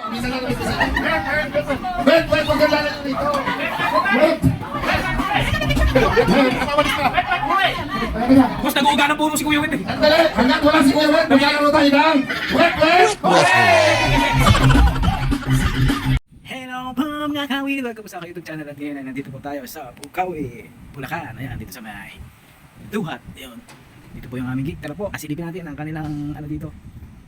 Wait, wait, huwag kang lalagyan dito. Teka, Boss, nag-uuga ng puno si Kuya Win eh. Sandali, hanggang wala si Kuya Wet, maglalaro tayo ng Wet, Wet! Hello po mga kawi! Welcome sa aking YouTube channel at ngayon ay nandito po tayo sa Pukawi, Bulacan. Ayan, dito sa may Duhat. Ayun. Dito po yung aming gig. Tara po, asilipin natin ang kanilang ano dito,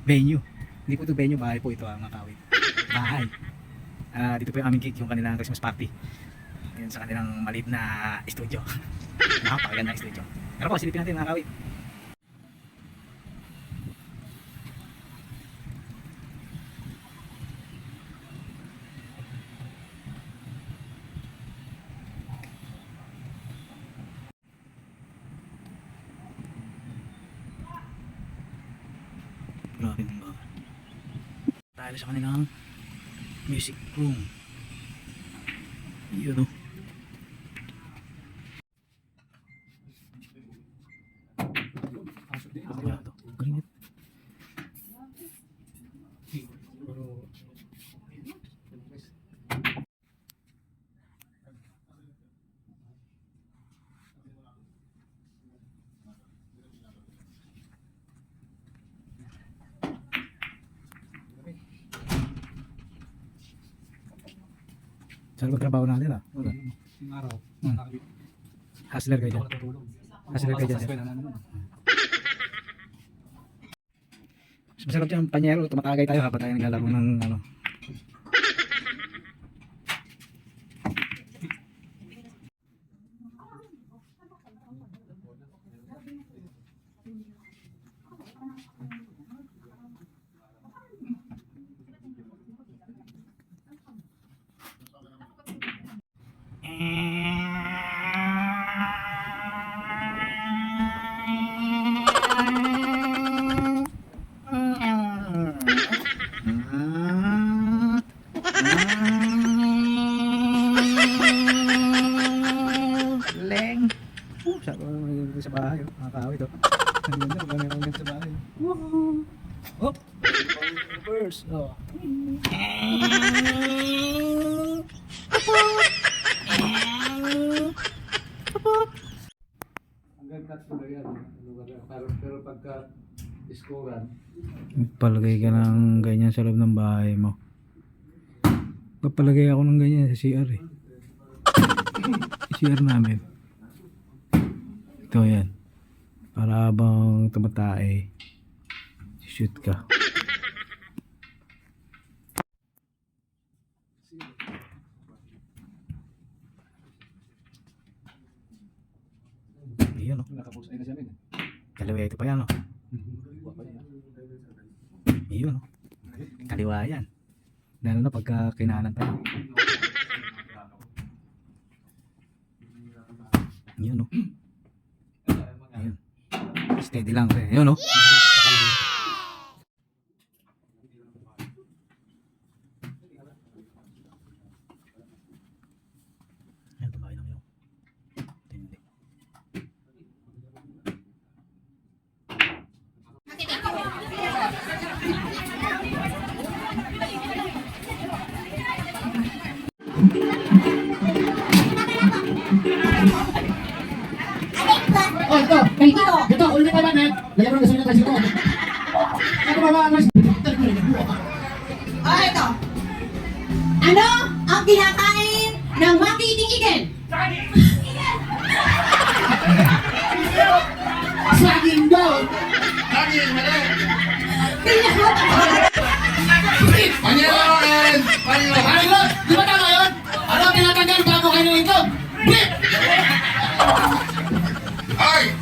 venue. Hindi po ito venue, bahay po ito ang mga kawi. Bahay. Ah, dito po yung aming gig, yung kanilang Christmas party. Ayun sa kanilang maliit na studio. Napakaganda studio. Tara po, silipin natin mga kawi. Grabe ng baga. Tayo sa kanilang music room. Yun o. Saan ba trabaho natin ah? Wala. Yung araw, Hmm. Hustler kayo dyan. nakatulog. Hustler kayo dyan. Eskwela na naman. Mas masarap dyan, panyero, tumatagay tayo habang tayo naglalaro ng ano. Bahay, oh. oh. Ang ganda, pag meron ganito sa bahay. Woohoo! Hop! Reverse! Oh. Hanggang tatlo na yan. lugar yan. Pero, pero pagka iskoran, Palagay ka ng ganyan sa loob ng bahay mo. Papalagay ako ng ganyan sa CR eh. CR namin. Ito yan. Para habang tumatae, shoot ka. Iyon o. nakapos ay na siya. Kaliwa ito pa yan o. Iyon o. Kaliwa yan. Lalo na pagka kinanan tayo. Yun o. Steady lang. Yun o. Ayan, Gasolina tayo dito. Ano ba ba? Ano? Oh, ito. Ano ang kinakain ng matitikigan? Saging daw. Saging, mali. Panyero and panyero. Panyero, di ba tama yun? Ano ang tinatanggal bago kayo ito? Beep! Ay!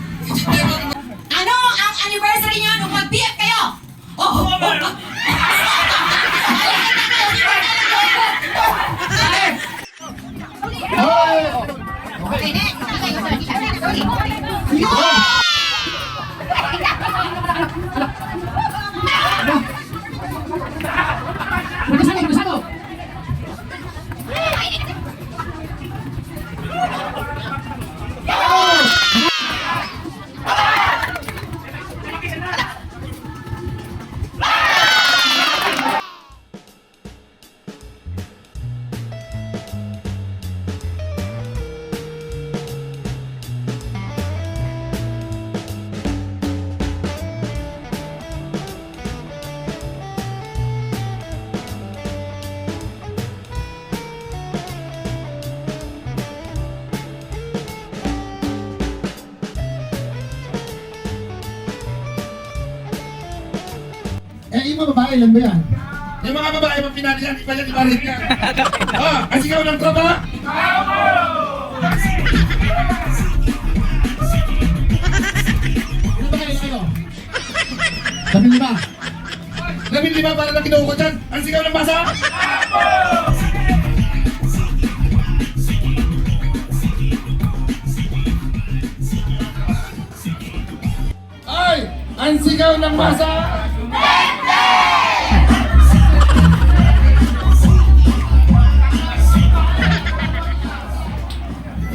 よし! Yung mga babae, ilan ba yan? Yung mga babae, pag pinali yan, iba yan, iba rin yan. Oh, ang sigaw ng tropa? Ilan ba kayo kayo? Sabi ba? Labing lima para lang kinuha ko dyan. Ang sigaw ng basa? Ay! Ang sigaw ng masa!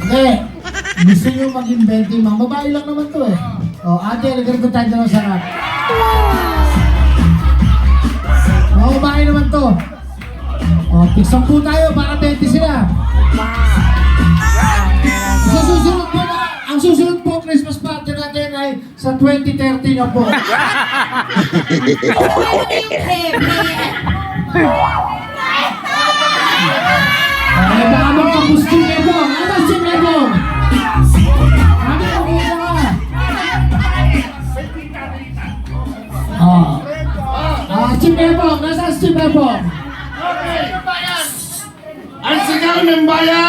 Hindi. Gusto nyo mag-invent yung mga babae lang naman to eh. O, ate, nagkarito tayo na sarap. Mga babae naman to. O, tigsam po tayo para 20 sila. Sa susunod po na, ang susunod po Christmas party natin ay sa 2030 na po. Ay, baka magpapus निंबाया